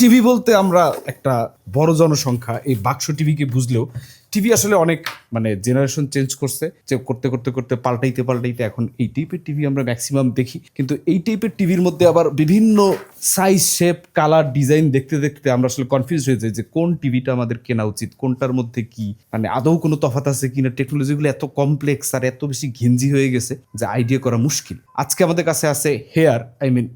TV বলতে আমরা একটা বড় জনসংখ্যা, এই বাক্স টিভিকে বুঝলেও টিভি আসলে অনেক মানে জেনারেশন চেঞ্জ করছে, যে করতে করতে করতে, পাল্টাইতে পাল্টাইতে এখন এই টাইপের টিভি আমরা ম্যাক্সিমাম দেখি। কিন্তু এই টাইপের টিভির মধ্যে আবার বিভিন্ন সাইজ শেপ কালার ডিজাইন দেখতে দেখতে আমরা আসলে কনফিউজ হয়ে যাই যে কোন টিভিটা আমাদের কেনা উচিত, কোনটার মধ্যে কি মানে আদৌ কোনো তফাৎ আছে কিনা টেকনোলজিগুলো এত কমপ্লেক্স আর এত বেশি ঘিঞ্জি হয়ে গেছে যে আইডিয়া করা মুশকিল। আজকে আমাদের কাছে আছে here I mean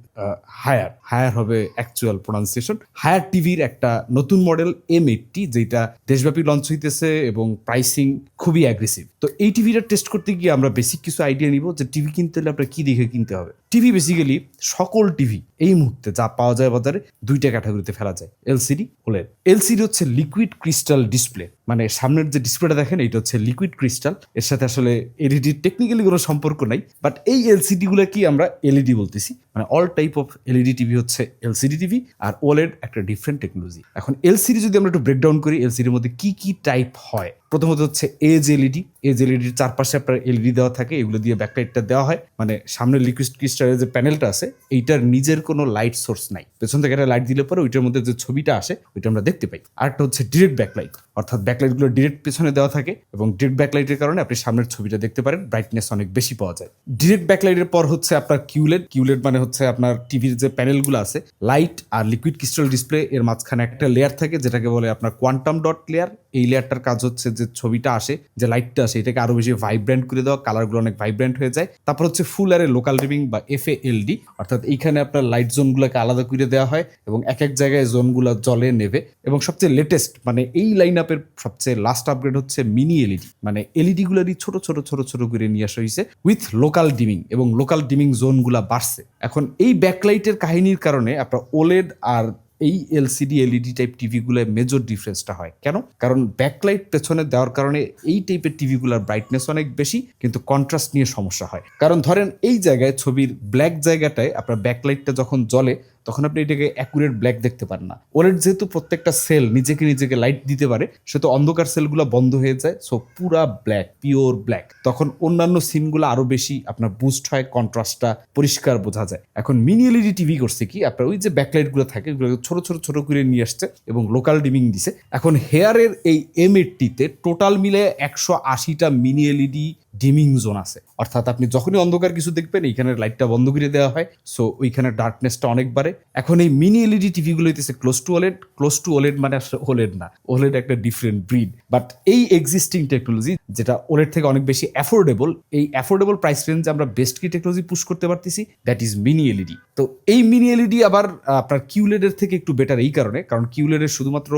Haier. Haier হবে অ্যাকচুয়াল প্রোনাউন্সিয়েশন হায়ার টিভির একটা নতুন মডেল এম এইটটি যেটা দেশব্যাপী লঞ্চ হইতেছে এবং প্রাইসিং খুবই অ্যাগ্রেসিভ তো এই টিভিটা টেস্ট করতে গিয়ে আমরা বেসিক কিছু আইডিয়া নিব যে টিভি কিনতে হলে আপনার কী দেখে কিনতে হবে। টিভি বেসিক্যালি সকল টিভি এই মুহূর্তে যা পাওয়া যায় বাজারে দুইটা ক্যাটাগরিতে ফেলা যায় এলসিডি ওলেড এলসিডি হচ্ছে লিকুইড ক্রিস্টাল ডিসপ্লে মানে সামনের যে ডিসপ্লেটা দেখেন এটা হচ্ছে লিকুইড ক্রিস্টাল এর সাথে আসলে এলইডির টেকনিক্যালি কোনো সম্পর্ক নাই বাট এই এলসিডি গুলো কি আমরা এলইডি বলতেছি? মানে all type of LED TV হচ্ছে এলসিডি টিভি আর ওলেড একটা ডিফারেন্ট টেকনোলজি এখন এলসিডি যদি আমরা একটু ব্রেকডাউন করি এলসিডির মধ্যে কি কি টাইপ হয়? প্রথমত হচ্ছে এজ এলইডি এজ এলইডির চারপাশে আপনার এলইডি দেওয়া থাকে, এগুলো দিয়ে ব্যাকলাইটটা দেওয়া হয়। মানে সামনে লিকুইড ক্রিস্টালের যে প্যানেলটা আছে এইটার নিজের কোনো লাইট সোর্স নাই। পেছন থেকে একটা লাইট দিলে পরে ওইটার মধ্যে যে ছবিটা আসে, ওইটা আমরা দেখতে পাই। আরেকটা হচ্ছে ডিরেক্ট ব্যাকলাইট অর্থাৎ ব্যাকলাইটগুলো ডিরেক্ট পেছনে দেওয়া থাকে এবং ডিরেক্ট ব্যাকলাইটের কারণে আপনি সামনের ছবিটা দেখতে পারেন ব্রাইটনেস অনেক বেশি পাওয়া যায়। ডিরেক্ট ব্যাকলাইটের পর হচ্ছে আপনার কিউলেট কিউলেট মানে হচ্ছে আপনার টিভির যে প্যানেলগুলো আছে লাইট আর লিকুইড ক্রিস্টাল ডিসপ্লে এর মাঝখানে একটা লেয়ার থাকে যেটাকে বলে আপনার কোয়ান্টাম ডট লেয়ার এই লেয়ারটার কাজ হচ্ছে যে ছবিটা আসে, যে লাইটটা আসে, এটাকে আরও বেশি ভাইব্রেন্ট করে দেওয়া কালারগুলো অনেক ভাইব্রেন্ট হয়ে যায়। তারপর হচ্ছে ফুল আরে লোকাল রিমিং বা এফ এলডি অর্থাৎ এইখানে আপনার লাইট জোনগুলোকে আলাদা করে দেওয়া হয় এবং এক এক জায়গায় জোনগুলো জলে নেবে। এবং সবচেয়ে লেটেস্ট মানে এই লাইন আপের সবচেয়ে লাস্ট আপগ্রেড হচ্ছে মিনি এলইডি মানে এলইডি গুলারই ছোট ছোট ছোট ছোট করে নিয়ে আসা হয়েছে উইথ লোকাল ডিমিং এবং লোকাল ডিমিং জোনগুলা বাড়ছে। এখন এই ব্যাকলাইটের কাহিনীর কারণে আপনার ওলেড আর এই এলসিডি এলইডি টাইপ টিভিগুলোয় মেজর ডিফারেন্সটা হয়। কেন? কারণ ব্যাকলাইট পেছনে দেওয়ার কারণে এই টাইপের টিভিগুলোর ব্রাইটনেস অনেক বেশি, কিন্তু কন্ট্রাস্ট নিয়ে সমস্যা হয়। কারণ ধরেন এই জায়গায়, ছবির ব্ল্যাক জায়গাটায় আপনার ব্যাকলাইটটা যখন জ্বলে তখন আপনি এটাকে অ্যাকুরেট ব্ল্যাক দেখতে পারেন না। ওলের যেহেতু প্রত্যেকটা সেল নিজেকে নিজেকে লাইট দিতে পারে, সেহেতু অন্ধকার সেলগুলো বন্ধ হয়ে যায় সো পুরা ব্ল্যাক পিওর ব্ল্যাক তখন অন্যান্য সিনগুলো আরও বেশি আপনার বুস্ট হয় কন্ট্রাস্টটা পরিষ্কার বোঝা যায়। এখন মিনি এলইডি টিভি করছে কি? আপনার ওই যে ব্যাকলাইটগুলো থাকে এগুলো ছোট ছোট ছোট করে নিয়ে আসছে এবং লোকাল ডিমিং দিছে। এখন হেয়ারের এই এম এইটটিতে টোটাল মিলে একশো আশিটা মিনি এলইডি ডিমিং জোন আছে। অর্থাৎ আপনি যখনই অন্ধকার কিছু দেখবেন এইখানে লাইটটা বন্ধ করে দেওয়া হয়। সো ওইখানে ডার্কনেসটা অনেক বাড়ে। এখন এই মিনি এলইডি টিভিগুলো হইতেছে close to OLED close to OLED মানে আসলে ওলেড না। ওলেড একটা ডিফারেন্ট ব্রিড বাট এই এক্সিস্টিং টেকনোলজি যেটা ওলের থেকে অনেক বেশি অ্যাফোর্ডেবল এই অ্যাফোর্ডেবল প্রাইস রেঞ্জে আমরা বেস্ট কি টেকনোলজি পুশ করতে পারতেছি দ্যাট ইজ মিনি এলইডি তো এই মিনি এলইডি আবার আপনার কিউলেডের থেকে একটু বেটার এই কারণে, কারণ কিউলেডের শুধুমাত্র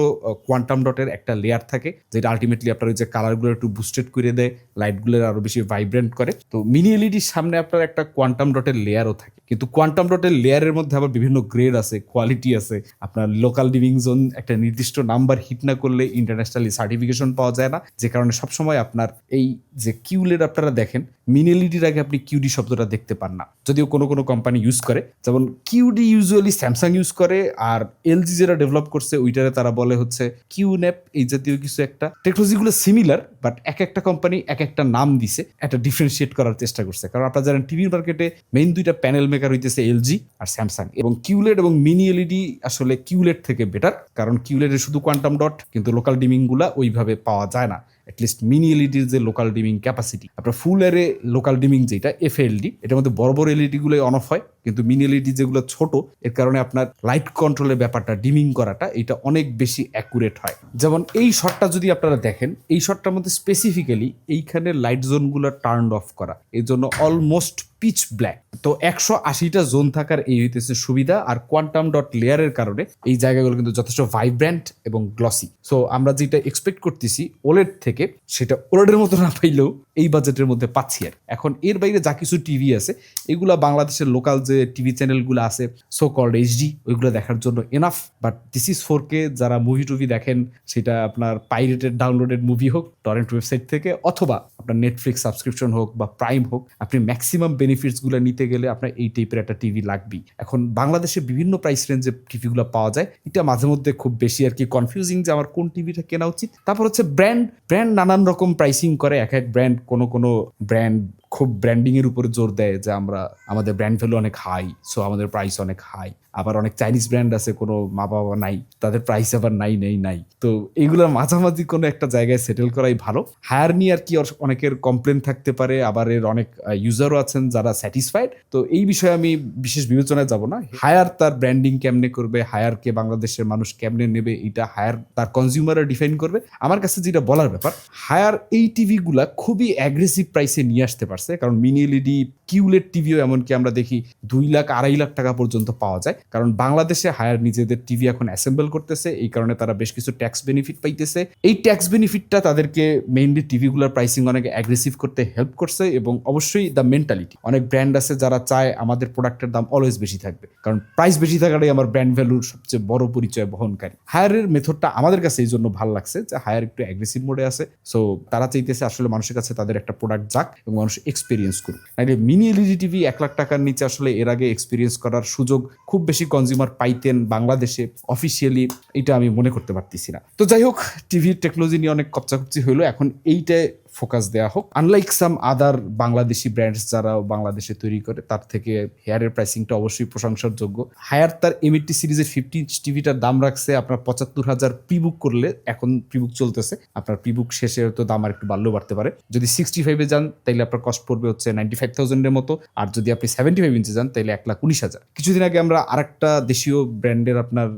কোয়ান্টাম ডটের একটা লেয়ার থাকে, যেটা আলটিমেটলি আপনার ওই যে কালারগুলো একটু বুস্টেড করে দেয় লাইটগুলো আরও বেশি ভাইব্রেন্ট করে। তো মিনি এলইডির সামনে আপনার একটা কোয়ান্টাম ডটের লেয়ারও থাকে। কিন্তু কোয়ান্টাম ডটের লেয়ারের মধ্যে আবার বিভিন্ন গ্রেড আছে কোয়ালিটি আছে। আপনার লোকাল ডিভিং জোন একটা নির্দিষ্ট নাম্বার হিট না করলে ইন্টারন্যাশনালি সার্টিফিকেশন পাওয়া যায় না। যে কারণে সবসময় আপনার এই যে কিউলের আপনারা দেখেন মিনি এলইডির আগে আপনি কিউডি শব্দটা দেখতে পান না। যদিও কোনো কোনো কোম্পানি ইউজ করে। যেমন কিউডি ইউজুয়ালি স্যামসাং ইউজ করে, আর এলজি যেটা ডেভেলপ করছে, ওইটারে তারা বলে হচ্ছে কিউনেপ, এই জাতীয় কিছু একটা। টেকনোলজিগুলো সিমিলার বাট এক একটা কোম্পানি এক একটা নাম দিছে একটা ডিফারেন্সিয়েট করার চেষ্টা করছে। কারণ আপনারা জানেন টিভির মার্কেটে মেইন দুইটা প্যানেল মেকার হইতেছে এলজি আর স্যামসাং। এবং কিউলেট এবং মিনি এলইডি আসলে কিউলেট থেকে বেটার কারণ কিউলেডের শুধু কোয়ান্টাম ডট কিন্তু লোকাল ডিমিংগুলা ওইভাবে পাওয়া যায় না। অ্যাটলিস্ট মিনি এলইডির যে লোকাল ডিমিং ক্যাপাসিটি আপনার ফুল এরে লোকাল ডিমিং যেটা এফএলডি এটার মধ্যে বড় বড় এলইডিগুলোই অন অফ হয়। কিন্তু মিনি এলইডি যেগুলো ছোট, এর কারণে আপনার লাইট কন্ট্রোলের ব্যাপারটা ডিমিং করাটা এটা অনেক বেশি অ্যাকুরেট হয়। যেমন এই শটটা যদি আপনারা দেখেন, এই শটটার মধ্যে স্পেসিফিক্যালি এইখানে লাইট জোনগুলো টার্ন অফ করা। এই জন্য অলমোস্ট পিচ ব্ল্যাক তো একশো আশিটা জোন থাকার এই হইতেছে সুবিধা আর কোয়ান্টাম ডট লেয়ারের কারণে এই জায়গাগুলো কিন্তু যথেষ্ট ভাইব্র্যান্ট এবং গ্লসি সো আমরা যেটা এক্সপেক্ট করতেছি ওলেড থেকে, সেটা ওলেডের মতো না পাইলেও এই বাজেটের মধ্যে পাচ্ছি আর। এখন এর বাইরে যা কিছু টিভি আছে, এগুলা বাংলাদেশের লোকাল যে টিভি চ্যানেলগুলো আছে সো কল্ড এইচডি ওইগুলো দেখার জন্য enough but this is four K যারা মুভি টুভি দেখেন, সেটা আপনার পাইরেটেড ডাউনলোডেড মুভি হোক টরেন্ট ওয়েবসাইট থেকে, অথবা আপনার নেটফ্লিক্স সাবস্ক্রিপশন হোক বা প্রাইম হোক, আপনি ম্যাক্সিমাম বেনিফিটসগুলো নিতে গেলে আপনার এই টাইপের একটা টিভি লাগবেই। এখন বাংলাদেশে বিভিন্ন প্রাইস রেঞ্জে টিভিগুলো পাওয়া যায়, এটা মাঝে মধ্যে খুব বেশি আর কি কনফিউজিং যে আমার কোন টিভিটা কেনা উচিত। তারপর হচ্ছে ব্র্যান্ড ব্র্যান্ড নানান রকম প্রাইসিং করে, এক এক ব্র্যান্ড কোনো কোনো ব্র্যান্ড খুব ব্র্যান্ডিং এর উপরে জোর দেয় যে আমরা, আমাদের ব্র্যান্ড ভ্যালু অনেক হাই সো আমাদের প্রাইস অনেক হাই আবার অনেক চাইনিজ ব্র্যান্ড আছে, কোনো মা বাবা নাই, তাদের প্রাইস আবার নাই, নেই, নাই। তো এইগুলোর মাঝামাঝি কোনো একটা জায়গায় সেটেল করাই ভালো। হায়ার নিয়ে আর কি অনেকের কমপ্লেন থাকতে পারে, আবার এর অনেক ইউজারও আছেন যারা স্যাটিসফাইড তো এই বিষয়ে আমি বিশেষ বিবেচনায় যাব না। হায়ার তার ব্র্যান্ডিং কেমনে করবে হায়ারকে বাংলাদেশের মানুষ কেমনে নেবে, এটা হায়ার তার কনজিউমাররা ডিফাইন করবে। আমার কাছে যেটা বলার ব্যাপার হায়ার এই টিভিগুলা খুবই অ্যাগ্রেসিভ প্রাইসে নিয়ে আসতে পারছে কারণ মিনি এলইডি কিউলেট টিভিও এমনকি আমরা দেখি দুই লাখ, আড়াই লাখ টাকা পর্যন্ত পাওয়া যায়। কারণ বাংলাদেশে হায়ার নিজেদের টিভি এখন অ্যাসেম্বল করতেছে, এই কারণে তারা বেশ কিছু ট্যাক্স বেনিফিট পাইতেছে। এই ট্যাক্স বেনিফিটটা তাদেরকে মেইনলি টিভিগুলোর প্রাইসিং অনেক অ্যাগ্রেসিভ করতে হেল্প করছে এবং অবশ্যই দ্য মেন্টালিটি অনেক ব্র্যান্ড আছে যারা চায় আমাদের প্রোডাক্টের দাম অলওয়েজ বেশি থাকবে। কারণ প্রাইস বেশি থাকাটাই আমার ব্র্যান্ড ভ্যালুর সবচেয়ে বড় পরিচয় বহনকারী। হায়ারের মেথডটা আমাদের কাছে এই জন্য ভালো লাগছে যে হায়ার একটু অ্যাগ্রেসিভ মোডে আছে। সো তারা চাইতেছে আসলে মানুষের কাছে তাদের একটা প্রোডাক্ট যাক এবং মানুষ এক্সপিরিয়েন্স করুক। নাইলে মিনি এলইডি টিভি এক লাখ টাকার নিচে আসলে এর আগে এক্সপিরিয়েন্স করার সুযোগ খুব বেশি কনজিউমার পাইতেন বাংলাদেশে অফিসিয়ালি এটা আমি মনে করতে পারতেছি না। তো যাই হোক, টিভির টেকনোলজি নিয়ে অনেক কপচাকপচি হইল। এখন এইটায় ফোকাস দেওয়া হোক। Unlike some other Bangladeshi brands যারা বাংলাদেশে তৈরি করে, তার থেকে হেয়ারের প্রাইসিংটা অবশ্যই প্রশংসার যোগ্য হায়ার তার এমএটি সিরিজের ফিফটি টিভিটার দাম রাখছে আপনার পঁচাত্তর হাজার প্রিবুক করলে, এখন প্রিবুক চলতেছে। আপনার প্রিবুক শেষে হয়তো দাম আর একটু বাড়লেও বাড়তে পারে। যদি সিক্সটি ফাইভে যান তাহলে আপনার কস্ট পড়বে হচ্ছে নাইনটি ফাইভ থাউজেন্ডের মতো। আর যদি আপনি সেভেন্টি ফাইভ ইঞ্চে যান তাহলে এক লাখ উনিশ হাজার। কিছুদিন আগে আমরা আরেকটা দেশীয় ব্র্যান্ডের আপনার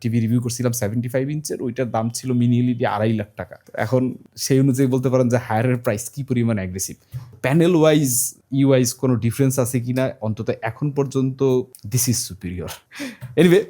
টিভি রিভিউ করছিলাম সেভেন্টি ফাইভ ইঞ্চের ওইটার দাম ছিল মিনি এলইডি আড়াই লাখ টাকা। এখন সেই অনুযায়ী বলতে পারেন যে হায়ারের প্রাইস কি পরিমাণ অ্যাগ্রেসিভ প্যানেল ওয়াইজ ইউআইজ কোনো ডিফারেন্স আছে কি না অন্তত এখন পর্যন্ত দিস ইজ সুপিরিয়র এনিওয়ে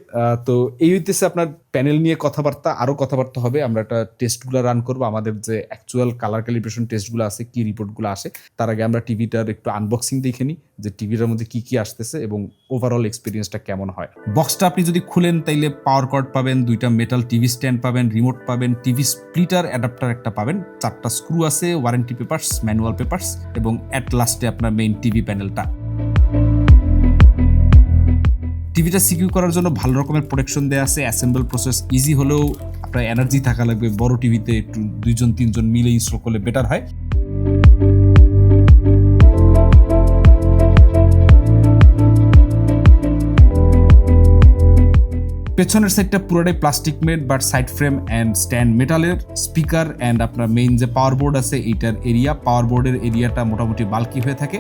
তো এই হইতেছে আপনার প্যানেল নিয়ে কথাবার্তা আরও কথাবার্তা হবে। আমরা একটা টেস্টগুলো রান করব। আমাদের যে অ্যাকচুয়াল কালার ক্যালিব্রেশন টেস্টগুলো আছে, কি রিপোর্টগুলো আসে, তার আগে আমরা টিভিটার একটু আনবক্সিং দেখে নিই, যে টিভিটার মধ্যে কি কি আসতেছে এবং ওভারঅল এক্সপিরিয়েন্সটা কেমন হয়। বক্সটা আপনি যদি খুলেন, তাইলে পাওয়ার কর্ড পাবেন, দুইটা মেটাল টিভি স্ট্যান্ড পাবেন রিমোট পাবেন টিভি স্প্লিটার অ্যাডাপ্টার একটা পাবেন। চারটা স্ক্রু আছে ওয়ারেন্টি পেপার্স ম্যানুয়াল পেপার্স এবং অ্যাট লাস্টে আপনার মেইন টিভি প্যানেলটা টিভিটা সিকিউর করার জন্য ভালো রকমের প্রোটেকশন দেওয়া আছে অ্যাসেম্বল প্রসেস ইজি হলেও আপনার এনার্জি থাকা লাগবে, বড় টিভিতে একটু দুইজন, তিনজন মিলে ইনস্টল করলে বেটার হয়। পেছনের সাইডটা পুরোটাই plastic made but side frame and stand মেটালের স্পিকার অ্যান্ড আপনার মেইন যে পাওয়ার বোর্ড আছে, এইটার এরিয়া পাওয়ার বোর্ডের এরিয়াটা মোটামুটি বাল্কি হয়ে থাকে।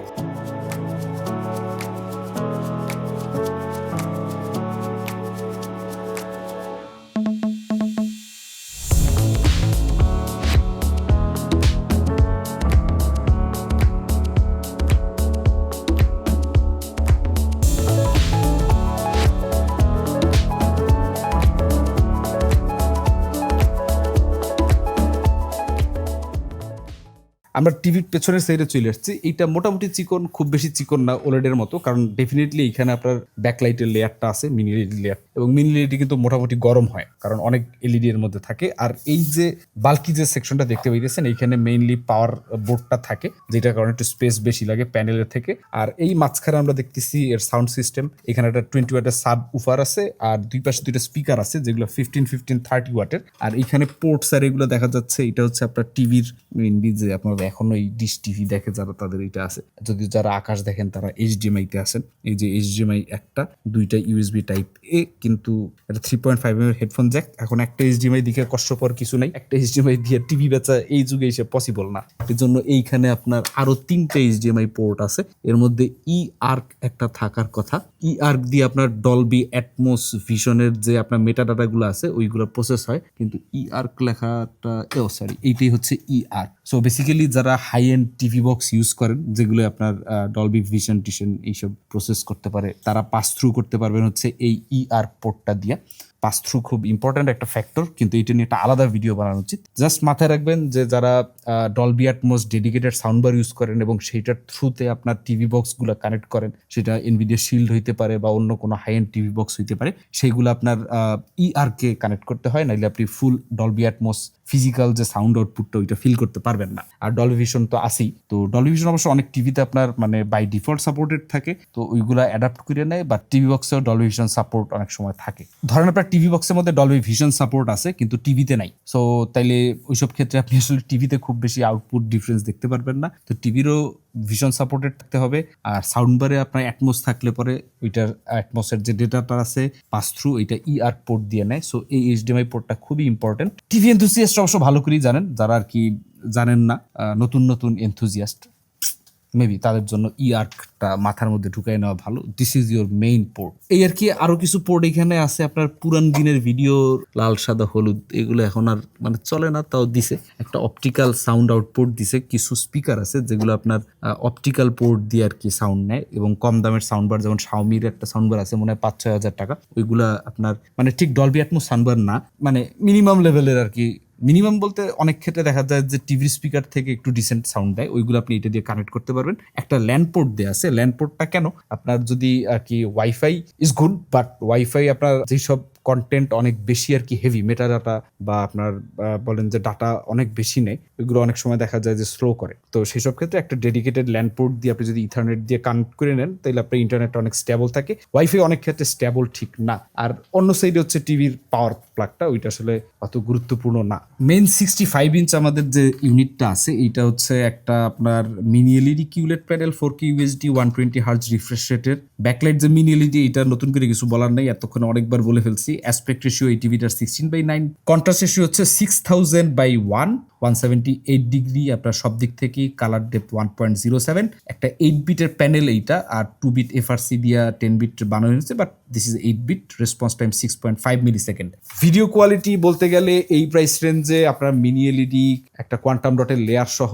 আমরা টিভির পেছনের সাইডে চলে আসছি। এইটা মোটামুটি চিকন, খুব বেশি চিকন না ওলেডের মতো, কারণ ডেফিনেটলি এখানে আপনার ব্যাকলাইটের লেয়ারটা আছে মিনি এলইডি লেয়ার এবং মিনি এলইডি কিন্তু মোটামুটি গরম হয়, কারণ অনেক এলইডি এর মধ্যে থাকে। আর এই যে বাল্কি যে সেকশনটা দেখতে পাইতেছেন, এইখানে মেইনলি পাওয়ার বোর্ডটা থাকে, যেটার কারণে একটু স্পেস বেশি লাগে প্যানেলের থেকে। আর এই মাঝখানে আমরা দেখতেছি এর সাউন্ড সিস্টেম এখানে একটা টোয়েন্টি ওয়াটের সাব উফার আছে, আর দুই পাশে দুইটা স্পিকার আছে, যেগুলো ফিফটিন ফিফটিন থার্টি ওয়াটের আর এখানে পোর্টস আর এগুলো দেখা যাচ্ছে, এটা হচ্ছে আপনার টিভির মেইনলি যে আপনার এখনও এই ডিশ টিভি দেখে যারা তাদের এটা আছে। যদি যারা আকাশ দেখেন, তারা এইচডিএমআই তে আছেন। এই যে এইচডিএমআই একটা, দুইটা ইউএসবি টাইপ এ কিন্তু এটা থ্রি পয়েন্ট ফাইভ এর হেডফোন জ্যাক এখন একটা এইচডিএমআই দিকে কষ্টকর কিছু নাই। একটা এইচডিএমআই দিয়ে টিভি বেচা এই যুগে এসে পসিবল না। এর জন্য এইখানে আপনার আরও তিনটে এইচডিএমআই পোর্ট আছে। এর মধ্যে ই আর্ক একটা থাকার কথা। ই আর্ক দিয়ে আপনার ডলবি অ্যাটমোস ভিশনের যে আপনার মেটা ডাটাগুলো আছে, ওইগুলো প্রসেস হয়। কিন্তু ই আর্ক লেখাটা, ও সরি এইটাই হচ্ছে ই আর্ক সো বেসিক্যালি যারা high end TV box use করেন, যেগুলো আপনার ডলবি ভিশন টিশন এইসব প্রসেস করতে পারে, তারা পাস থ্রু করতে পারবেন হচ্ছে এই ইআর আর্ক পোর্টটা দিয়ে। পাস থ্রু খুব ইম্পর্ট্যান্ট একটা ফ্যাক্টর কিন্তু এটা নিয়ে একটা আলাদা ভিডিও বানানো উচিত। জাস্ট মাথায় রাখবেন যে যারা Dolby Atmos dedicated sound bar use করেন এবং সেইটার থ্রুতে আপনার টিভি বক্সগুলো কানেক্ট করেন, সেটা এনভিডিয়া শিল্ড হইতে পারে বা অন্য কোনো হাই এন্ড টিভি বক্স হইতে পারে, সেইগুলো আপনার ই আর কে কানেক্ট করতে হয় নাহলে আপনি ফুল ডলবি অ্যাটমোস ফিজিক্যাল যে সাউন্ড আউটপুটটা ওইটা ফিল করতে পারবেন না। আর ডলবি ভিশন তো আসেই তো ডলবি ভিশন অবশ্য অনেক টিভিতে আপনার মানে বাই ডিফল্ট সাপোর্টেড থাকে, তো ওইগুলা অ্যাডাপ্ট করে নেয় বা টিভি বক্সেও ডলবি ভিশন সাপোর্ট অনেক সময় থাকে। ধরেন আপনার টিভি বক্সের মধ্যে ডলবি ভিশন সাপোর্ট আছে, কিন্তু টিভিতে নাই। সো তাইলে ওইসব ক্ষেত্রে আপনি আসলে টিভিতে খুব বেশি আউটপুট ডিফারেন্স দেখতে পারবেন না। তো টিভিরও ভিশন সাপোর্টেড থাকতে হবে, আর সাউন্ড বারে আপনার অ্যাটমোস থাকলে পরে ওইটার অ্যাটমসের যে ডেটাটা আছে পাস থ্রু এটা ইআর পোর্ট দিয়ে নেয়। সো এই এইচডিএমআই পোর্টটা খুবই ইম্পর্টেন্ট টিভি এনথুসিয়াস্ট অবশ্য ভালো করেই জানেন, যারা আর কি জানেন না নতুন নতুন এনথুজিয়াস্ট মেবি তাদের জন্য ই আর্কটা মাথার মধ্যে ঢুকাই নেওয়া ভালো। This is your main port এই আর কি আরও কিছু পোর্ট এখানে আছে, আপনার পুরান দিনের ভিডিও লাল, সাদা, হলুদ, এগুলো এখন আর মানে চলে না, তাও দিছে। একটা অপটিক্যাল সাউন্ড আউটপুট দিছে, কিছু স্পিকার আছে যেগুলো আপনার অপটিক্যাল পোর্ট দিয়ে আর কি সাউন্ড নেয় এবং কম দামের সাউন্ড বার যেমন শাওমির একটা সাউন্ড বার আছে, মনে হয় পাঁচ ছয় হাজার টাকা। ওইগুলা আপনার মানে ঠিক ডলবি অ্যাটমো সাউন্ড বার না মানে মিনিমাম লেভেলের আর কি মিনিমাম বলতে অনেক ক্ষেত্রে দেখা যায় যে টিভির স্পিকার থেকে একটু ডিসেন্ট সাউন্ড দেয়, ওইগুলো আপনি এটা দিয়ে কানেক্ট করতে পারবেন। একটা ল্যান্ড পোর্ট দেওয়া আছে। ল্যান্ড পোর্টটা কেন? আপনার যদি আর কি wifi is good but wifi আপনার যেসব কন্টেন্ট অনেক বেশি আর কি হেভি মেটা ডাটা বা আপনার বলেন যে ডাটা অনেক বেশি নেই ওইগুলো অনেক সময় দেখা যায় যে স্লো করে। তো সেসব ক্ষেত্রে একটা ডেডিকেটেড ল্যান্ড পোর্ট দিয়ে আপনি যদি ইথারনেট দিয়ে কানেক্ট করে নেন, তাহলে আপনার ইন্টারনেট অনেক স্টেবল থাকে। ওয়াইফাই অনেক ক্ষেত্রে স্টেবল ঠিক না। আর অন্য সাইডে হচ্ছে টিভির পাওয়ার প্লাগটা ওইটা আসলে অত গুরুত্বপূর্ণ না। মেন সিক্সটি ফাইভ ইঞ্চ আমাদের যে ইউনিটটা আছে, এইটা হচ্ছে একটা আপনার mini LED QLED panel four K UHD one twenty hertz refresh রেটের ব্যাকলাইট যে মিনি এলইডি এটা নতুন করে কিছু বলার নেই, এতক্ষণ অনেকবার বলে ফেলছি। অ্যাসপেক্ট রেশিও এই টিভিটার sixteen by nine contrast ratio হচ্ছে six thousand by one one seventy eight degree আপনার সব দিক থেকেই colour depth one point zero seven একটা এইট বিটের প্যানেল এইটা, আর টু বিট এফআরসি দিয়া টেন বিট বানানো হয়েছে but this is eight bit response time six point five millisecond video quality বলতে গেলে এই প্রাইস রেঞ্জে আপনার মিনি এলইডি একটা কোয়ান্টাম ডটের লেয়ার সহ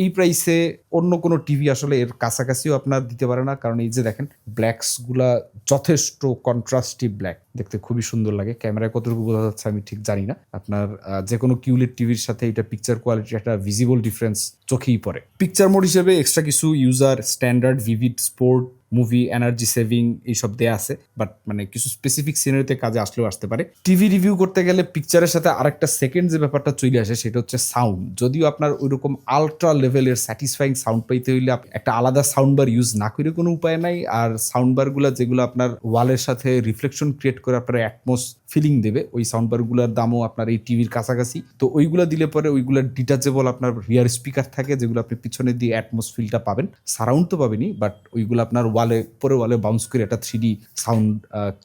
এই প্রাইসে অন্য কোনো টিভি আসলে এর কাছাকাছিও আপনার দিতে পারে না। কারণ এই যে দেখেন ব্ল্যাকসগুলা যথেষ্ট কন্ট্রাস্টিভ ব্ল্যাক দেখতে খুবই সুন্দর লাগে। ক্যামেরায় কতটুকু বোঝা যাচ্ছে আমি ঠিক জানি না। আপনার যে কোনো কিউলেট টিভির সাথে এটা পিকচার কোয়ালিটি একটা ভিজিবল ডিফারেন্স চোখেই পড়ে। পিকচার মোড হিসেবে এক্সট্রা কিছু user standard vivid sport movie energy saving এইসব দেয়া আছে। বাট মানে কিছু স্পেসিফিক সিনারিতে কাজে আসলেও আসতে পারে। টিভি রিভিউ করতে গেলে পিকচারের সাথে আরেকটা সেকেন্ড যে ব্যাপারটা চলে আসে, সেটা হচ্ছে সাউন্ড যদিও আপনার ওইরকম আলট্রা লেভেলের স্যাটিসফাইং সাউন্ড পাইতে হইলে একটা আলাদা সাউন্ড বার ইউজ না করে কোনো উপায় নাই। আর সাউন্ড বারগুলো যেগুলো আপনার ওয়ালের সাথে রিফ্লেকশন ক্রিয়েট করে আপনার অ্যাটমোস ফিলিং দেবে। ওই সাউন্ড বারগুলোর দামও আপনার এই টিভির কাছাকাছি। তো ওইগুলো দিলে পরে ওইগুলো ডিটাচেবল আপনার রিয়ার স্পিকার থাকে, যেগুলো আপনি পিছনে দিয়ে অ্যাটমোস ফিলটা পাবেন। সারাউন্ড তো পাবেনই বাট ওইগুলো আপনার ওয়ালে পরে ওয়ালে বাউন্স করে একটা থ্রি সাউন্ড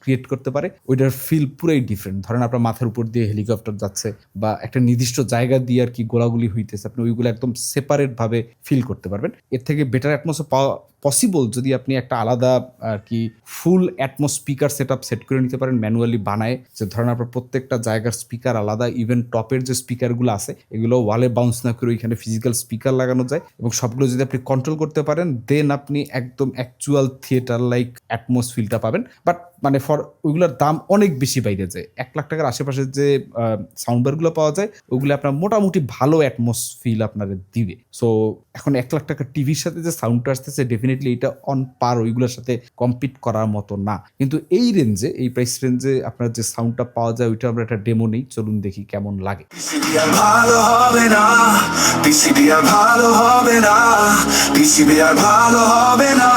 ক্রিয়েট করতে পারে। ওইটার ফিল পুরাই ডিফারেন্ট ধরেন আপনার মাথার উপর দিয়ে হেলিকপ্টার যাচ্ছে, বা একটা নির্দিষ্ট জায়গা দিয়ে আর কি গোলাগুলি হইতেছে, আপনি ওইগুলো একদম সেপারেট ভাবে ফিল করতে পারবেন। এর থেকে বেটার অ্যাটমোসফিয়ার পাওয়া পসিবল যদি আপনি একটা আলাদা, আর কি full Atmos speaker set up set করে নিতে পারেন ম্যানুয়ালি বানায়। যে ধরেন আপনার প্রত্যেকটা জায়গার স্পিকার আলাদা ইভেন টপের যে স্পিকারগুলো আছে, এগুলো ওয়ালে বাউন্স না করে ওইখানে ফিজিক্যাল স্পিকার লাগানো যায়। এবং সবগুলো যদি আপনি কন্ট্রোল করতে পারেন দেন আপনি একদম অ্যাকচুয়াল থিয়েটার লাইক অ্যাটমোস ফিলটা পাবেন। বাট মানে ফর ওইগুলোর দাম অনেক বেশি বাইরে যায়। এক লাখ টাকার আশেপাশে যে সাউন্ড বারগুলো পাওয়া যায় ওইগুলো আপনার মোটামুটি ভালো অ্যাটমোস ফিল আপনাদের দিবে। সো এখন এক লাখ টাকার টিভির সাথে যে সাউন্ডটা আসতেছে ডেফিনেটলি এটা অন পার ওইগুলোর সাথে কম্পিট করার মতো না। কিন্তু এই রেঞ্জে এই প্রাইস রেঞ্জে আপনার যে সাউন্ডটা পাওয়া যায়, ওইটা আমরা একটা ডেমো নেই। চলুন দেখি কেমন লাগে। ভালো হবে না ভালো হবে না ভালো হবে না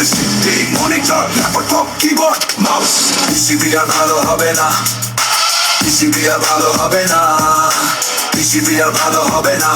SSD monitor laptop keyboard mouse PCB আর ভালো হবে না। পিসিবি আর ভালো হবে না। পিসিবি আর ভালো হবে না।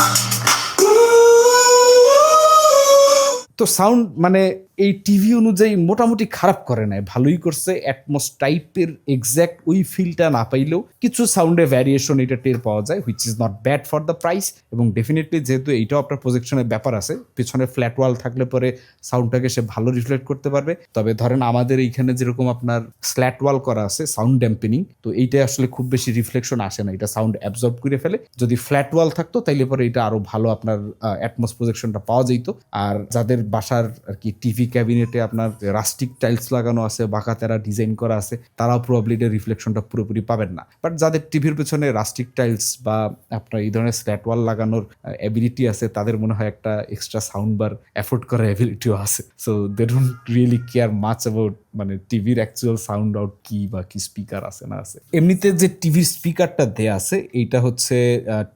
তো সাউন্ড মানে এই টিভি অনুযায়ী মোটামুটি খারাপ করে নাই, ভালোই করছে অ্যাটমস টাইপের এক্স্যাক্ট ওই ফিলটা না পাইলেও কিছু সাউন্ডে ভ্যারিয়েশন এটা টের পাওয়া যায় which is not bad for the price এবং ডেফিনেটলি যেহেতু এইটাও আপনার প্রজেকশনের ব্যাপার আছে, পিছনে ফ্ল্যাট ওয়াল থাকলে পরে সাউন্ডটাকে সে ভালো রিফ্লেক্ট করতে পারবে। তবে ধরেন আমাদের এইখানে যেরকম আপনার স্ল্যাট ওয়াল করা আছে সাউন্ড ড্যাম্পেনিং তো এইটা আসলে খুব বেশি রিফ্লেকশন আসে না, এটা সাউন্ড অ্যাবজর্ব করে ফেলে। যদি ফ্ল্যাট ওয়াল থাকতো, তাইলে পরে এটা আরও ভালো আপনার অ্যাটমস প্রজেকশনটা পাওয়া যেত আর যাদের বাসার আর কি টিভি ক্যাবিনেটে আপনার রাস্টিক টাইলস লাগানো আছে বাঁকা তেরা ডিজাইন করা আছে, তারাও প্রবলি এটার রিফ্লেকশনটা পুরোপুরি পাবেন না। বাট যাদের টিভির পেছনে রাস্টিক টাইলস বা আপনার এই ধরনের স্ল্যাট ওয়াল লাগানোর অ্যাবিলিটি আছে, তাদের মনে হয় একটা এক্সট্রা সাউন্ড বার অ্যাফোর্ড করার অ্যাবিলিটিও আছে। So they don't really care much about মানে টিভির অ্যাকচুয়াল সাউন্ড আউট কি বা কি স্পিকার আছে না আছে। এমনিতে যে টিভির স্পিকারটা দেয়া আছে, এইটা হচ্ছে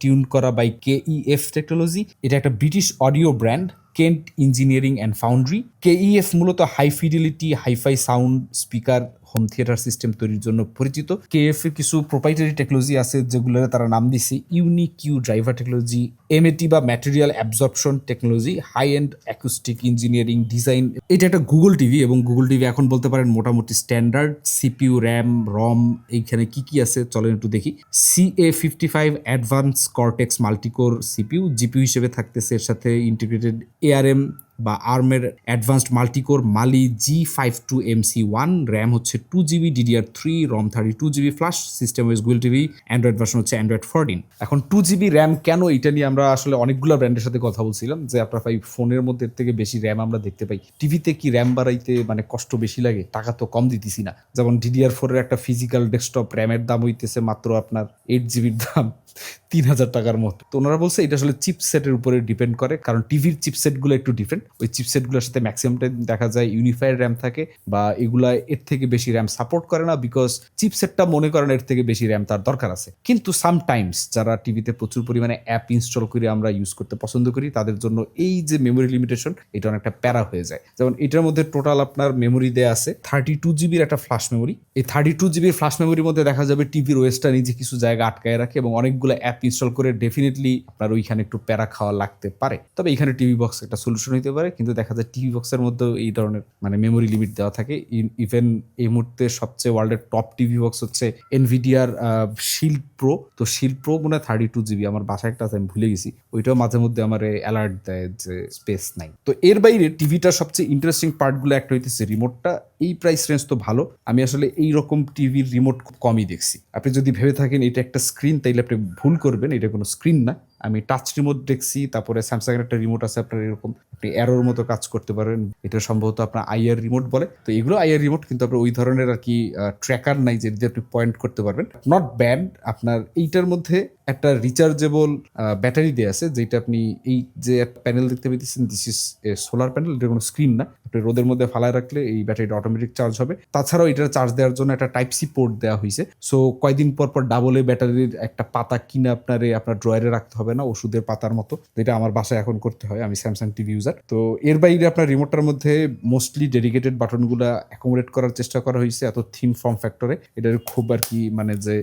টিউন করা by K E F technology এটা একটা British audio brand Kent engineering and foundry KEF মূলত high fidelity hifi sound speaker home theatre system তৈরির জন্য পরিচিত। কেএফ এর কিছু প্রোপাইটারি টেকনোলজি আছে যেগুলো তারা নাম দিছে ইউনিকিউ ড্রাইভার টেকনোলজি এমএটি বা material absorption technology high end acoustic engineering design এটা একটা গুগল টিভি এবং গুগল টিভি এখন বলতে পারেন মোটামুটি স্ট্যান্ডার্ড সিপিউ র্যাম রম এইখানে কি কি আছে চলেন একটু দেখি। CA fifty five advance cortex multicore CPU GPU হিসেবে থাকতেছে, এর সাথে ইন্টিগ্রেটেড এআরএম বা আর্মের advanced multicore Mali G five two M C one RAM হচ্ছে two GB DDR three ROM thirty two GB flash system ওয়েস গুগল টিভি অ্যান্ড্রয়েড ভার্সন হচ্ছে Android fourteen এখন two GB RAM কেন এটা নিয়ে আমরা আসলে অনেকগুলো ব্র্যান্ডের সাথে কথা বলছিলাম, যে আপনার ভাই ফোনের মধ্যে থেকে বেশি র্যাম আমরা দেখতে পাই। টিভিতে কি র্যাম বাড়াইতে মানে কষ্ট বেশি লাগে? টাকা তো কম দিতেছি না। যেমন ডিডিআর ফোরের একটা ফিজিক্যাল ডেস্কটপ র্যামের দাম হইতেছে মাত্র আপনার এইট জিবির দাম। তিন হাজার টাকার মতো। তো ওনারা বলছে এটা আসলে চিপসেটের উপরে ডিপেন্ড করে, কারণ টিভির চিপসেটগুলো একটু ডিফারেন্ট ওই চিপসেটগুলোর সাথে ম্যাক্সিমাম টাইম দেখা যায় ইউনিফাইড র্যাম থাকে বা এগুলা এর থেকে বেশি র্যাম সাপোর্ট করে না বিকজ চিপসেটটা মনে করেন এর থেকে বেশি র্যাম তার দরকার আছে। কিন্তু সামটাইমস যারা টিভিতে প্রচুর পরিমাণে অ্যাপ ইনস্টল করে আমরা ইউজ করতে পছন্দ করি, তাদের জন্য এই যে মেমোরি লিমিটেশন এটা অনেকটা প্যারা হয়ে যায়। যেমন এটার মধ্যে টোটাল আপনার মেমোরি দেয়া আছে থার্টি টু জিবির একটা ফ্ল্যাশ মেমোরি এই থার্টি টু জিবির ফ্ল্যাশ মেমোরির মধ্যে দেখা যাবে টিভির ওয়েস্টটা নিজে কিছু জায়গা আটকায় রাখে এবং অনেকগুলো অ্যাপ ইনস্টল করে ডেফিনেটলি আপনার ওইখানে একটু প্যারা খাওয়া লাগতে পারে। তবে এখানে টিভি বক্স একটা সলিউশন হতে পারে, কিন্তু দেখা যায় টিভি বক্সের মধ্যেও এই ধরনের মানে মেমোরি লিমিট দেওয়া থাকে। ইভেন এই মুহূর্তে সবচেয়ে ওয়ার্ল্ডের টপ টিভি বক্স হচ্ছে এনভিডিয়ার শিল্ড প্রো তো শিল্ড প্রো মনে হয় থার্টি টু জিবি আমার বাসায় একটা আছে, আমি ভুলে গেছি। ওইটাও মাঝে মধ্যে আমার অ্যালার্ট দেয় যে স্পেস নাই। তো এর বাইরে টিভিটার সবচেয়ে ইন্টারেস্টিং পার্টগুলো একটা হইতেছে রিমোটটা এই প্রাইস রেঞ্জ তো ভালো। আমি আসলে এই রকম টিভির রিমোট খুব কমই দেখছি। আপনি যদি ভেবে থাকেন এটা একটা স্ক্রিন তাইলে আপনি ভুল করবেন, এটা কোনো স্ক্রিন না। আমি টাচ রিমোট দেখছি, তারপরে স্যামসাং এর একটা রিমোট আছে, আপনার এরকম আপনি অ্যারোর মতো কাজ করতে পারেন। এটা সম্ভবত আপনার আইআর রিমোট বলে। তো এগুলো আইআর রিমোট কিন্তু আপনার ওই ধরনের আর কি ট্র্যাকার নাই যে আপনি পয়েন্ট করতে পারবেন। নট ব্যাড আপনার এইটার মধ্যে একটা রিচার্জেবল ব্যাটারি দেওয়া আছে, যেটা আপনি এই যে প্যানেল দেখতে পেতেছেন দিস ইস সোলার প্যানেল এটা কোনো স্ক্রিন না। আপনি রোদের মধ্যে ফালায় রাখলে এই ব্যাটারিটা অটোমেটিক চার্জ হবে। তাছাড়াও এটা চার্জ দেওয়ার জন্য একটা টাইপ সি পোর্ট দেওয়া হয়েছে সো কয়দিন পর পর ডাবলে ব্যাটারির একটা পাতা কিনে আপনার আপনার ড্রয়ারে রাখতে হবে। না, ওষুধের পাতার মতো, যেটা আমার বাসায় এখন করতে হয়, আমি স্যামসাং টিভি ইউজার তো এর বাইরে আপনার রিমোটটার মধ্যে মোস্টলি ডেডিকেটেড বাটনগুলো অ্যাকোমোডেট করার চেষ্টা করা হয়েছে, এত থিম ফর্ম ফ্যাক্টরে এটার খুব আর কি মানে যে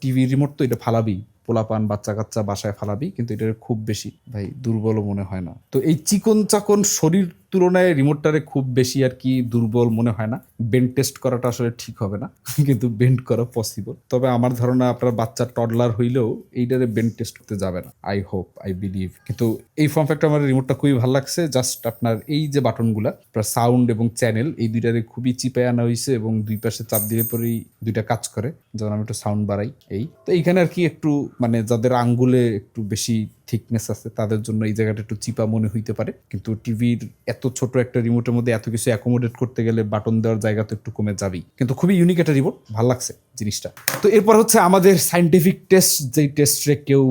টিভি রিমোট তো এটা ফালাবি পোলাপান বাচ্চা কাচ্চা বাসায় ফালাবি কিন্তু এটার খুব বেশি, ভাই দুর্বল মনে হয় না। তো এই চিকন চাকন শরীর তুলনায় রিমোটটারে খুব বেশি আর কি দুর্বল মনে হয় না। বেন্ড টেস্ট করাটা আসলে ঠিক হবে না, কিন্তু বেন্ড করা পসিবল তবে আমার ধারণা আপনার বাচ্চা টডলার হইলেও এইটারে বেন্ড টেস্ট করতে যাবে না। আই হোপ আই বিলিভ কিন্তু এই ফর্ম ফ্যাক্টর আমার রিমোটটা খুবই ভালো লাগছে। জাস্ট আপনার এই যে বাটনগুলা, আপনার সাউন্ড এবং চ্যানেল এই দুইটারে খুবই চিপে আনা হয়েছে এবং দুই পাশে চাপ দিলে পরেই দুইটা কাজ করে। যেমন আমি একটু সাউন্ড বাড়াই, এই। তো এইখানে আর কি একটু মানে যাদের আঙ্গুলে একটু বেশি থিকনেস আছে, তাদের জন্য এই জায়গাটা একটু চিপা মনে হইতে পারে। কিন্তু টিভির এত ছোট একটা রিমোটের মধ্যে এত কিছু অ্যাকোমোডেট করতে গেলে বাটন দেওয়ার জায়গা তো একটু কমে যাবেই। কিন্তু খুবই ইউনিক একটা রিমোট ভালো লাগছে। জিনিসটা। তো এরপর হচ্ছে আমাদের সাইন্টিফিক টেস্ট যেই টেস্টে কেউ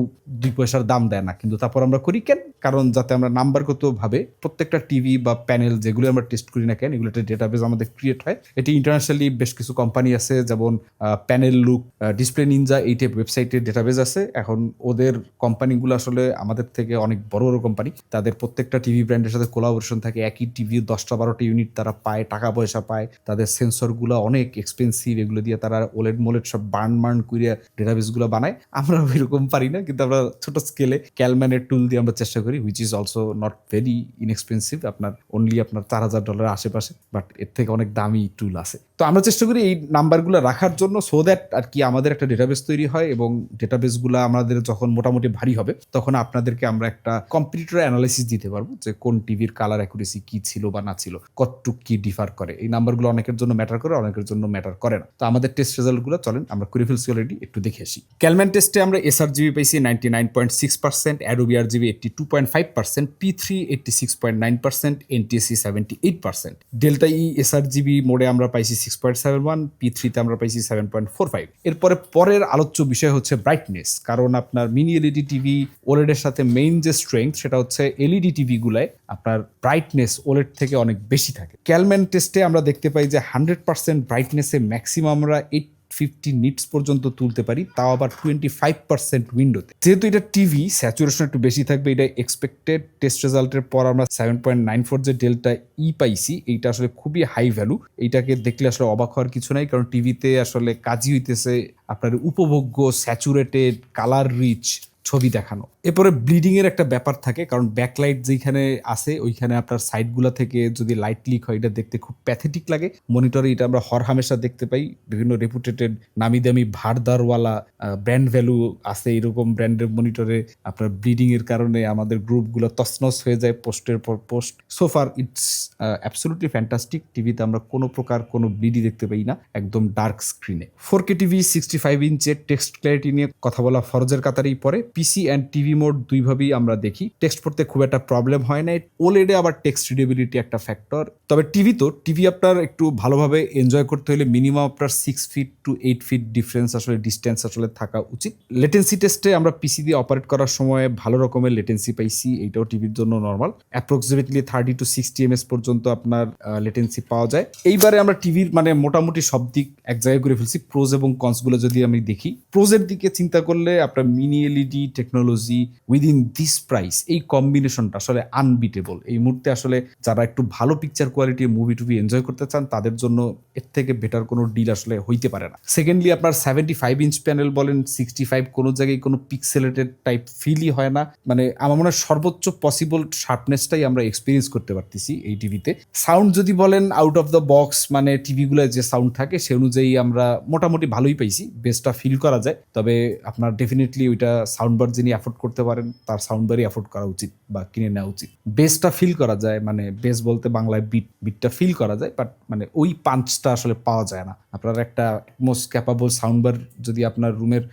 দুই পয়সার দাম দেয় না, কিন্তু তারপর আমরা করি কেন? কারণ যাতে আমরা নাম্বারগত ভাবে প্রত্যেকটা টিভি বা প্যানেল যেগুলো আমরা টেস্ট করি না কেন এগুলো একটা ডেটাবেস আমাদের ক্রিয়েট হয়। এটি ইন্টারন্যাশনালি বেশ কিছু কোম্পানি আছে, যেমন প্যানেল লুক ডিসপ্লে নিনজা এই টাইপ ওয়েবসাইটের ডেটাবেস আছে। এখন ওদের কোম্পানিগুলো আসলে আমাদের থেকে অনেক বড় বড় কোম্পানি তাদের প্রত্যেকটা টিভি ব্র্যান্ডের সাথে কোলাবোরেশন থাকে। একই টিভি দশটা বারোটা ইউনিট তারা পায়, টাকা পয়সা পায়। তাদের সেন্সরগুলো অনেক এক্সপেন্সিভ এগুলো দিয়ে তারা ওলেড মোলেড সব বার্ন বার্ন করিয়া ডেটাবেসগুলো বানায়, আমরা এরকম পারি না, কিন্তু আমরা ছোট স্কেলে ক্যালম্যানের টুল দিয়ে আমরা চেষ্টা করি which is also not very inexpensive আপনার অনলি আপনার চার হাজার ডলার আশেপাশে বাট এর থেকে অনেক দামি টুল আছে। তো আমরা চেষ্টা করি এই নাম্বারগুলো রাখার জন্য সো দ্যাট আর কি আমাদের একটা ডেটাবেস তৈরি হয়, এবং ডেটাবেসগুলো আমাদের যখন মোটামুটি ভারী হবে, তখন আপনাদেরকে আমরা একটা কম্পিউটার অ্যানালাইসিস দিতে পারব, যে কোন টিভির কালার অ্যাকুরেসি কি ছিল বা না ছিল, কতটুক কি ডিফার করে। এই নাম্বারগুলো অনেকের জন্য ম্যাটার করে, অনেকের জন্য ম্যাটার করে না। তো আমাদের টেস্ট রেজাল্টগুলো চলেন আমরা করে ফেলছি অলরেডি একটু দেখে আসি। ক্যালম্যান টেস্টে আমরা এসআর জিবি পাইছি ninety nine point six percent Adobe R GB eighty two point five percent P three eighty six point nine percent NTSC seventy eight percent Delta E SR GB মোডে আমরা পাইছি six point seven one P থ্রিতে আমরা পাইছি seven point four five এরপরে পরের আলোচ্য বিষয় হচ্ছে ব্রাইটনেস কারণ আপনার মিনি এলইডি টিভি ওলেডের সাথে মেইন যে স্ট্রেংথ সেটা হচ্ছে এলইডি টিভিগুলায় আপনার ব্রাইটনেস ওলেড থেকে অনেক বেশি থাকে। ক্যালম্যান টেস্টে আমরা দেখতে পাই যে হান্ড্রেড পার্সেন্ট ব্রাইটনেসে ম্যাক্সিমাম আমরা এইট ফিফটি নিটস পর্যন্ত তুলতে পারি, তাও আবার টোয়েন্টি ফাইভ পার্সেন্ট উইন্ডোতে যেহেতু এটা টিভি স্যাচুরেশন একটু বেশি থাকবে, এটা এক্সপেক্টেড টেস্ট রেজাল্টের পর আমরা সেভেন পয়েন্ট নাইন ফোর যে ডেলটা ই পাইছি, এইটা আসলে খুবই হাই ভ্যালু এইটাকে দেখলে আসলে অবাক হওয়ার কিছু নাই, কারণ টিভিতে আসলে কাজই হইতেছে আপনার উপভোগ্য স্যাচুরেটেড কালার রিচ ছবি দেখানো। এরপরে ব্লিডিং এর একটা ব্যাপার থাকে, কারণ ব্যাকলাইট যেখানে আছে, ওইখানে আপনার সাইডগুলো থেকে যদি লাইট লিক হয়, এটা দেখতে খুব প্যাথেটিক লাগে। মনিটরে এটা আমরা হর হামেশা দেখতে পাই। বিভিন্ন রেপুটেটেড নামি দামি ভারদারওয়ালা ব্র্যান্ড ভ্যালু আছে এরকম ব্র্যান্ডের মনিটরে আপনার ব্লিডিং এর কারণে আমাদের গ্রুপগুলো তছনছ হয়ে যায় পোস্টের পর পোস্ট। সোফার ইটস অ্যাবসোলুটলি ফ্যান্টাস্টিক টিভিতে আমরা কোনো প্রকার কোনো ব্লিডি দেখতে পাই না, একদম ডার্ক স্ক্রিনে four K TV sixty five ইঞ্চের text clarity নিয়ে কথা বলা ফরজের কাতারেই পরে পিসি অ্যান্ড টিভি মোড দুইভাবেই আমরা দেখি। টেক্সট পড়তে খুব একটা প্রবলেম হয় না ওলেডে আবার টেক্সট রিডেবিলিটি একটা ফ্যাক্টর তবে টিভি তো টিভি আপনার একটু ভালোভাবে এনজয় করতে হলে মিনিমাম আপনার six feet to eight feet difference আসলে ডিস্টেন্স আসলে থাকা উচিত। লেটেন্সি টেস্টে আমরা পিসি দিয়ে অপারেট করার সময় ভালো রকমের লেটেন্সি পাইছি। এইটাও টিভির জন্য normal approximately thirty to sixty MS পর্যন্ত আপনার লেটেন্সি পাওয়া যায়। এইবারে আমরা টিভির মানে মোটামুটি সব দিক এক জায়গায় করে ফেলছি। প্রোজ এবং কনসগুলো যদি আমি দেখি। প্রোজের দিকে চিন্তা করলে আপনার mini LED technology within this price এই কম্বিনেশনটা আসলে আনবিটেবল এই মুহূর্তে আসলে যারা একটু ভালো পিকচার কোয়ালিটির মুভি টুভি এনজয় করতে চান, তাদের জন্য এর থেকে বেটার কোনো ডিল আসলে হইতে পারে না। সেকেন্ডলি আপনার সেভেন্টি ফাইভ ইঞ্চ প্যানেল বলেন সিক্সটি ফাইভ কোনো জায়গায় কোনো পিক্সেলেটেড টাইপ ফিলই হয় না। মানে আমার মনে হয় সর্বোচ্চ পসিবল শার্পনেসটাই আমরা এক্সপিরিয়েন্স করতে পারতেছি এই টিভিতে। সাউন্ড যদি বলেন আউট অফ দ্য বক্স মানে টিভিগুলো যে সাউন্ড থাকে, সে অনুযায়ী আমরা মোটামুটি ভালোই পাইছি বেসটা ফিল করা যায়। তবে আপনার ডেফিনেটলি ওইটা সাউন্ড বার যিনি অ্যাফোর্ড করতে পারেন, তার সাউন্ড বারই অ্যাফোর্ড করা উচিত বা কিনে নেওয়া উচিত। বেসটা ফিল করা যায় মানে বেস বলতে বাংলায় বিট বিটটা ফিল করা যায় বাট মানে ওই পাঞ্চটা আসলে পাওয়া যায় না। আপনার একটা মোস্ট ক্যাপাবল সাউন্ড বার যদি আপনার রুমের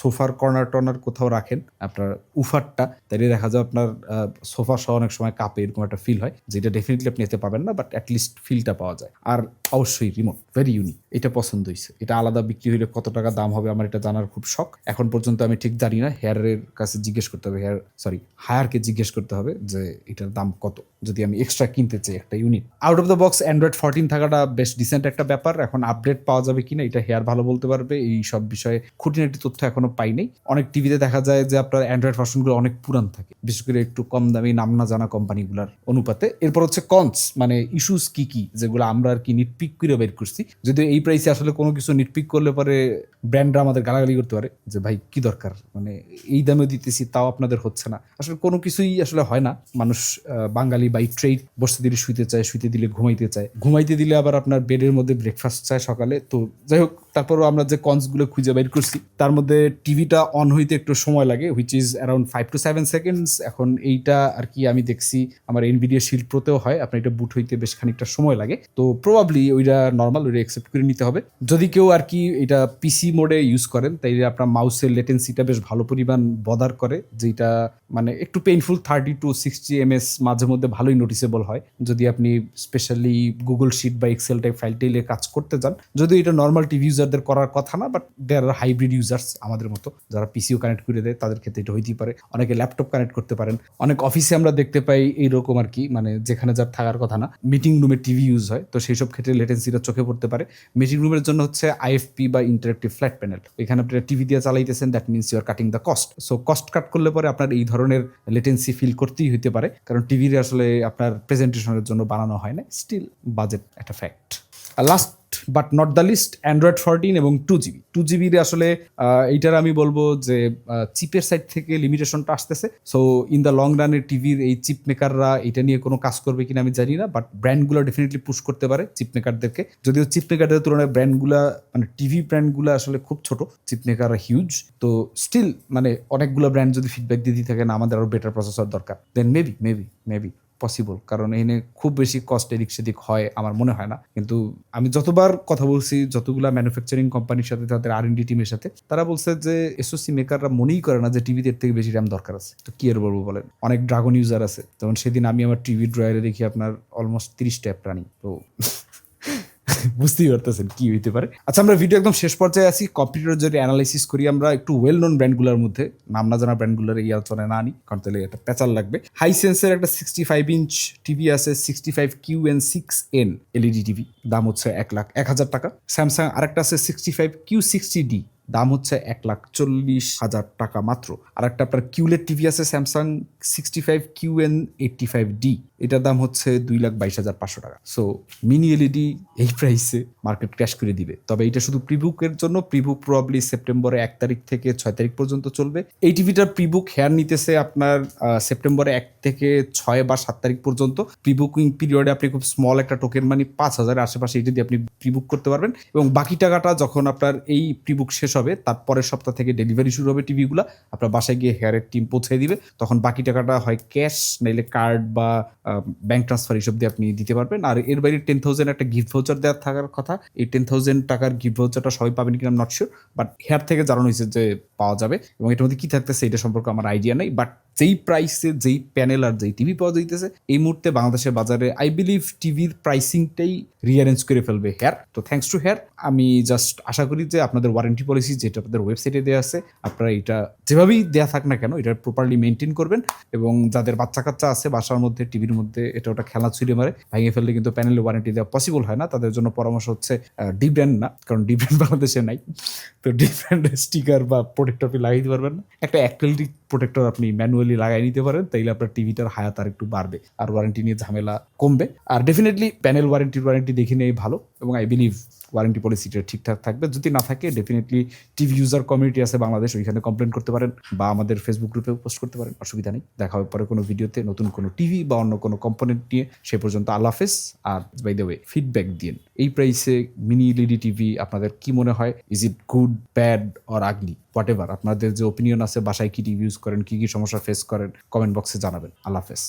সোফার কর্নার টর্নার কোথাও রাখেন, আপনার উফারটা, তাহলে দেখা যায় আপনার সোফা সহ অনেক সময় কাপে, এরকম একটা ফিল হয়, যেটা ডেফিনেটলি আপনি এতে পাবেন না বাট অ্যাটলিস্ট ফিলটা পাওয়া যায়। আর অবশ্যই রিমোট ভেরি ইউনিক এটা পছন্দ হয়েছে এটা আলাদা বিক্রি হলে কত টাকা দাম হবে আমার এটা জানার খুব শখ। এখন পর্যন্ত আমি ঠিক জানি না হেয়ারের কাছে জিজ্ঞেস করতে হবে হেয়ার সরি হায়ারকে জিজ্ঞেস করতে হবে যে এটার দাম কত। যদি আমি এক্সট্রা কিনতে চাই একটা unit out of the box Android fourteen থাকাটা বেশ ডিসেন্ট একটা ব্যাপার। এখন আপডেট পাওয়া যাবে কিনা এটা হেয়ার ভালো বলতে পারবে। এই সব বিষয়ে খুঁটিনাটি তথ্য এখনও পাই নাই। অনেক টিভিতে দেখা যায় যে আপনার অ্যান্ড্রয়েড ভার্সনগুলো অনেক পুরান থাকে। বিশেষ করে একটু কম দামি নাম না জানা কোম্পানিগুলোর অনুপাতে। এরপর হচ্ছে কনস মানে ইস্যুস কি কি যেগুলো আমরা আর কি নিটপিক করে বের করছি। যদিও এই প্রাইসে আসলে কোনো কিছু নিটপিক করলে পরে ব্র্যান্ডরা আমাদের গালাগালি করতে পারে যে ভাই কি দরকার? মানে এই দামে দিতেছি তাও আপনাদের হচ্ছে না। আসলে কোনো কিছুই আসলে হয় না। মানুষ আহ, বাই ট্রেড বসতে দিলে শুইতে চায়, শুইতে দিলে ঘুমাইতে চায়। ঘুমাইতে দিলে আবার আপনার বেডের মধ্যে ব্রেকফাস্ট চায় সকালে। তো যাই হোক তারপরও আমরা যে কনসগুলো খুঁজে বের করছি, তার মধ্যে টিভিটা অন হইতে একটু সময় লাগে which is around five to seven seconds এখন এইটা আর কি আমি দেখছি, আমার এনভিডিয়া শিল্ড প্রোতেও হয়, আপনার এটা বুট হইতে বেশ খানিকটা সময় লাগে। তো প্রবাবলি ওইটা নর্মাল ওইটা অ্যাকসেপ্ট করে নিতে হবে। যদি কেউ আর কি এটা পিসি মোডে ইউজ করেন তাই আপনার মাউসের লেটেন্সিটা বেশ ভালো পরিমাণ বদার করে যেটা মানে একটু painful thirty to sixty MS মাঝে মধ্যে ভালোই নোটিসেবল হয়। যদি আপনি স্পেশালি গুগল শিট বা এক্সেল টাইপ ফাইল টেলে কাজ করতে চান যদি এটা নর্মাল টিভি ইউজারদের করার কথা না but there are hybrid users আমাদের মতো, যারা পিসিও কানেক্ট করে দেয়, তাদের ক্ষেত্রে এটা হইতেই পারে। অনেকে ল্যাপটপ কানেক্ট করতে পারেন। অনেক অফিসে আমরা দেখতে পাই এইরকম আর কি মানে যেখানে যার থাকার কথা না মিটিং রুমে টিভি ইউজ হয়, তো সেই সব ক্ষেত্রে লেটেন্সিটা চোখে পড়তে পারে। মিটিং রুমের জন্য হচ্ছে আইএফপি বা ইন্টারেক্টিভ ফ্ল্যাট প্যানেল এখানে আপনি টিভি দিয়ে চালাইতেছেন that means you are cutting the cost so cost cut করলে পরে আপনার এই ধরনের লেটেন্সি ফিল করতেই হইতে পারে, কারণ টিভির আসলে আপনার প্রেজেন্টেশনের জন্য বানানো হয় না। স্টিল বাজেট একটা fact R last but not the least Android fourteen এবং টু জিবি টু জিবির আসলে এইটার আমি বলব যে চিপের সাইড থেকে লিমিটেশনটা আসতেছে। সো ইন দ্য লং রানের টিভির এই চিপ মেকাররা এটা নিয়ে কোনো কাজ করবে কিনা আমি জানি না বাট ব্র্যান্ডগুলো ডেফিনেটলি পুশ করতে পারে চিপ মেকারদেরকে যদিও চিপ মেকারদের তুলনায় ব্র্যান্ডগুলা মানে টিভি ব্র্যান্ডগুলো আসলে খুব ছোট চিপ মেকাররা হিউজ তো স্টিল মানে অনেকগুলো ব্র্যান্ড যদি ফিডব্যাক দিয়ে দিতে থাকে না আমাদের আরও বেটার প্রসেসর দরকার। Then maybe maybe maybe possible কারণ এখানে খুব বেশি কস্ট এদিক সেদিক হয় আমার মনে হয় না। কিন্তু আমি যতবার কথা বলছি, যতগুলা ম্যানুফ্যাকচারিং কোম্পানির সাথে, তাদের আর ডি টিমের সাথে, তারা বলছে যে এসওসি মেকাররা মনেই করে না যে টিভিতে থেকে বেশি র্যাম দরকার আছে। তো কি আর বলব বলেন? অনেক ড্রাগন ইউজার আছে। যেমন সেদিন আমি আমার টিভি ড্রয়ারে দেখি আপনার অলমোস্ট তিরিশটা অ্যাপ রানিং তো বুঝতেই পারতেছেন কি হইতে পারে। আচ্ছা আমরা ভিডিও একদম শেষ পর্যায়ে আছি। কম্পিউটার যদি অ্যানালাইসিস করি, আমরা একটু ওয়েল নোন ব্র্যান্ডগুলোর মধ্যে, নাম না জানা ব্র্যান্ডগুলোর এই আলোচনায় না আনি, কারণ তাহলে একটা প্যাচার লাগবে। হাই সেন্সের একটা সিক্সটি ফাইভ ইঞ্চ টিভি আছে sixty five Q N six N LED TV দাম হচ্ছে এক লাখ এক হাজার টাকা। স্যামসাং আরেকটা আছে sixty five Q sixty D দাম হচ্ছে এক লাখ চল্লিশ হাজার টাকা মাত্র। আর একটা আপনার কিউলের টিভি আছে, Samsung sixty five Q N eighty five D. এটার দাম হচ্ছে দুই লাখ বাইশ হাজার পাঁচশো টাকা। সো মিনি এলইডি এই প্রাইসে মার্কেট ক্র্যাশ করে দিবে। তবে এটা শুধু প্রিবুকের জন্য প্রিবুক প্রবাবলি সেপ্টেম্বরে এক তারিখ থেকে ছয় তারিখ পর্যন্ত চলবে। এই টিভিটার প্রিবুক হেয়ার নিতেছে আপনার সেপ্টেম্বরে এক থেকে ছয় বা সাত তারিখ পর্যন্ত। প্রিবুকিং পিরিয়ডে আপনি খুব স্মল একটা টোকেন মানি পাঁচ হাজারের আশেপাশে এটা দিয়ে আপনি প্রিবুক করতে পারবেন। এবং বাকি টাকাটা যখন আপনার এই প্রিবুক শেষ হবে তার পরের সপ্তাহ থেকে ডেলিভারি শুরু হবে টিভিগুলো আপনার বাসায় গিয়ে হেয়ারের টিম পৌঁছে দিবে। তখন বাকি টাকাটা হয় ক্যাশ নাইলে কার্ড বা ব্যাংক ট্রান্সফার এইসব দিয়ে আপনি দিতে পারবেন। আর এর বাইরে টেন থাউজেন্ড একটা গিফট ভাউচার দেওয়ার থাকার কথা। এই টেন থাউজেন্ড টাকার গিফট ভাউচারটা সবাই পাবেন কিনা নট শিওর বাট হেয়ার থেকে জানানো হয়েছে যে পাওয়া যাবে। এবং এটার মধ্যে কী থাকতেছে, এটা সম্পর্কে আমার আইডিয়া নেই বাট যেই প্রাইসে যেই প্যানেল আর যেই টিভি পাওয়া যাইতেছে, এই মুহূর্তে বাংলাদেশের বাজারে আই বিলিভ টিভির প্রাইসিংটাই রিঅ্যারেঞ্জ করে ফেলবে হেয়ার তো থ্যাঙ্কস টু হেয়ার আমি জাস্ট আশা করি যে আপনাদের ওয়ারেন্টি পলিসি যেটা আপনাদের ওয়েবসাইটে দেওয়া আছে, আপনারা এটা যেভাবেই দেওয়া থাক না কেন, এটা প্রপারলি মেনটেন করবেন এবং যাদের বাচ্চা কাচ্চা আছে, বাসার মধ্যে টিভির মধ্যে, এটা ওটা খেলা ছুড়ে মারে, ভেঙে ফেললে কিন্তু প্যানেলে ওয়ারেন্টি দেওয়া পসিবল হয় না, তাদের জন্য পরামর্শ হচ্ছে ডি ব্র্যান্ড না, কারণ ডি ব্র্যান্ড বাংলাদেশে নাই। তো ডি ব্র্যান্ডের স্টিকার বা প্রোটেক্টর লাগাই দিতে পারবেন না। একটা অ্যাক্রেলিক প্রোটেক্টর আপনি ম্যানুয়ালি লাগাই নিতে পারেন, তাইলে আপনার টিভিটার হায়াত আর একটু বাড়বে, আর ওয়ারেন্টি নিয়ে ঝামেলা কমবে। আর ডেফিনেটলি প্যানেল ওয়ারেন্টি ওয়ারেন্টি দেখে নিয়ে ভালো, এবং আই বিলিভ ওয়ারেন্টি পলিসিটা ঠিকঠাক থাকবে। যদি না থাকে ডেফিনেটলি টিভি ইউজার কমিউনিটি আছে বাংলাদেশ, ওইখানে কমপ্লেন করতে পারেন বা আমাদের ফেসবুক গ্রুপে পোস্ট করতে পারেন, অসুবিধা নেই। দেখা হবে পরে কোনো ভিডিওতে নতুন কোনো টিভি বা অন্য কোনো কম্পোনেন্ট নিয়ে। সে পর্যন্ত আল্লাহ হাফেজ। আর বাই দ্য ওয়ে ফিডব্যাক দিন। এই প্রাইসে মিনি এলইডি টিভি আপনাদের কি মনে হয়? Is it good bad or ugly whatever আপনাদের যে ওপিনিয়ন আছে, বাসায় কি টিভি ইউজ করেন, কি কি সমস্যা ফেস করেন কমেন্ট বক্সে জানাবেন। আল্লাহ হাফেজ।